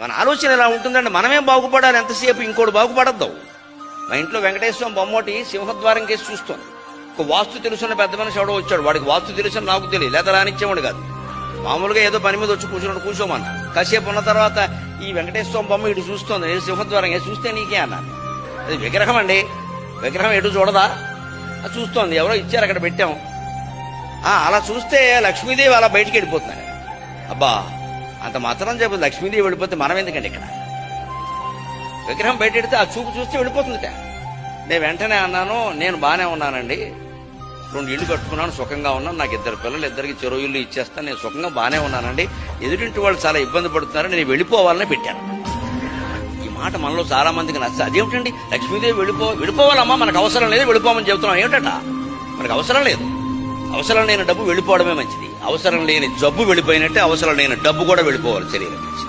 మన ఆలోచన ఎలా ఉంటుందంటే మనమే బాగుపడాలి ఎంతసేపు ఇంకోటి బాగుపడద్దాం. మా ఇంట్లో వెంకటేశ్వరం బొమ్మటి సింహద్వారం కేసి చూస్తోంది ఒక వాస్తు తెలుసున్న పెద్ద మనిషి ఎవడో వచ్చాడు. వాడికి వాస్తు తెలుసు నాకు తెలియదు. లేదా రానిచ్చేవాడు కాదు. మామూలుగా ఏదో పని మీద వచ్చి కూర్చున్నాడు కూర్చోమన్న కాసేపు ఉన్న తర్వాత ఈ వెంకటేశ్వరం బొమ్మ ఇటు చూస్తోంది. ఏ సింహద్వారం ఏ చూస్తే నీకే అన్నాను. అది విగ్రహం అండి. విగ్రహం ఎటు చూడదా? అది చూస్తోంది. ఎవరో ఇచ్చారు అక్కడ పెట్టాం. అలా చూస్తే లక్ష్మీదేవి అలా బయటికి వెళ్ళిపోతున్నారు అబ్బా అంత మాత్రం చెప్పదు లక్ష్మీదేవి వెళ్ళిపోతే మనం ఎందుకండి ఇక్కడ? విగ్రహం బయటెడితే ఆ చూపు చూస్తే వెళ్ళిపోతుందిట. నేను వెంటనే అన్నాను నేను బాగానే ఉన్నానండి. రెండు ఇల్లు కట్టుకున్నాను సుఖంగా ఉన్నాను. నాకు ఇద్దరు పిల్లలు ఇద్దరికి చెరువు ఇల్లు ఇచ్చేస్తాను. నేను సుఖంగా బాగానే ఉన్నానండి. ఎదురింటి వాళ్ళు చాలా ఇబ్బంది పడుతున్నారు. నేను వెళ్ళిపోవాలని పెట్టాను. ఈ మాట మనలో చాలా మందికి నచ్చ అదేమిటండి? లక్ష్మీదేవి వెళ్ళిపో వెళ్ళిపోవాలమ్మా. మనకు అవసరం లేదు వెళ్ళిపోమని చెబుతున్నాం. ఏమిటట? మనకు అవసరం లేదు. అవసరం లేని డబ్బు వెళ్ళిపోవడమే మంచిది. అవసరం లేని జబ్బు వెళ్ళిపోయినట్టే అవసరం లేని డబ్బు కూడా వెళ్ళిపోవాలి శరీరం నుంచి.